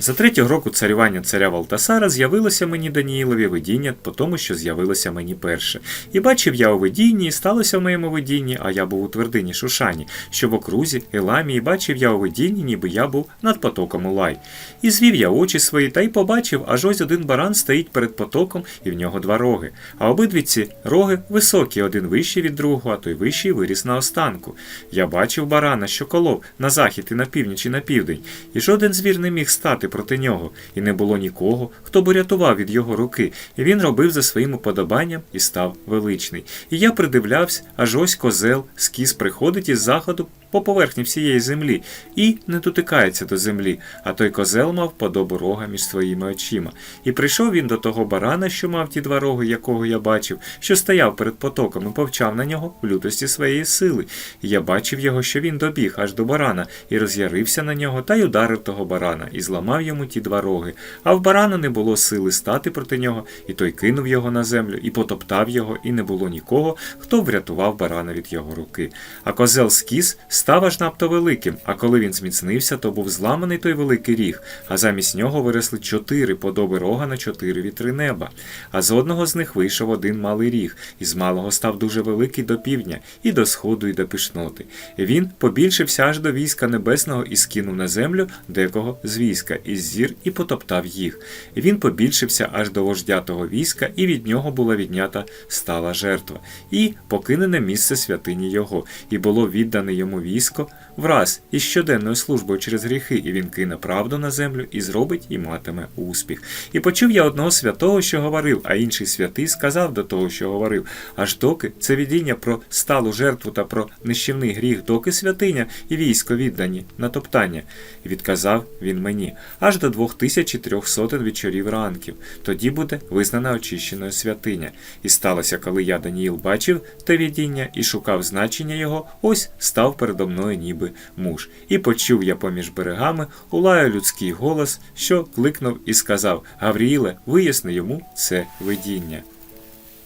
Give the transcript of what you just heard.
За третього року царювання царя Валтасара з'явилося мені Даніїлові видіння по тому, що з'явилося мені перше. І бачив я у видінні, і сталося в моєму видінні, а я був у твердині Шушані, що в окрузі Еламії бачив я у видінні, ніби я був над потоком Улай. І звів я очі свої, та й побачив, аж ось один баран стоїть перед потоком, і в нього два роги. А обидві ці роги високі, один вищий від другого, а той вищий виріс на останку. Я бачив барана, що колов на захід і на північ і на південь, і жоден звір не міг стати проти нього, і не було нікого, хто б рятував від його руки, і він робив за своїм уподобанням і став величний. І я придивлявся, аж ось козел, скіс приходить із заходу по поверхні всієї землі і не дотикається до землі, а той козел мав подобу рога між своїми очима. І прийшов він до того барана, що мав ті два роги, якого я бачив, що стояв перед потоком і повчав на нього в лютості своєї сили. І я бачив його, що він добіг аж до барана, і роз'ярився на нього та й ударив того барана, і зламав йому ті два роги. А в барана не було сили стати проти нього, і той кинув його на землю, і потоптав його, і не було нікого, хто врятував барана від його руки. А козел скіс став аж надто великим, а коли він зміцнився, то був зламаний той великий ріг, а замість нього виросли чотири подоби рога на чотири вітри неба. А з одного з них вийшов один малий ріг, і з малого став дуже великий до півдня, і до сходу, і до пишноти. І він побільшився аж до війська небесного і скинув на землю декого з війська, із зір і потоптав їх. Він побільшився аж до вождя того війська, і від нього була віднята стала жертва, і покинене місце святині його, і було віддане йому військо враз із щоденною службою через гріхи, і він кине правду на землю і зробить і матиме успіх. І почув я одного святого, що говорив, а інший святий сказав до того, що говорив, аж доки це видіння про сталу жертву та про нищівний гріх, доки святиня і військо віддані на топтання. І відказав він мені аж до двох тисяч і трьох сотень вечорів ранків. Тоді буде визнана очищеною святиня. І сталося, коли я Даніїл бачив те видіння і шукав значення його, ось став передо мною ніби муж. І почув я поміж берегами улаю людський голос, що кликнув і сказав Гавріїле, виясни йому це видіння.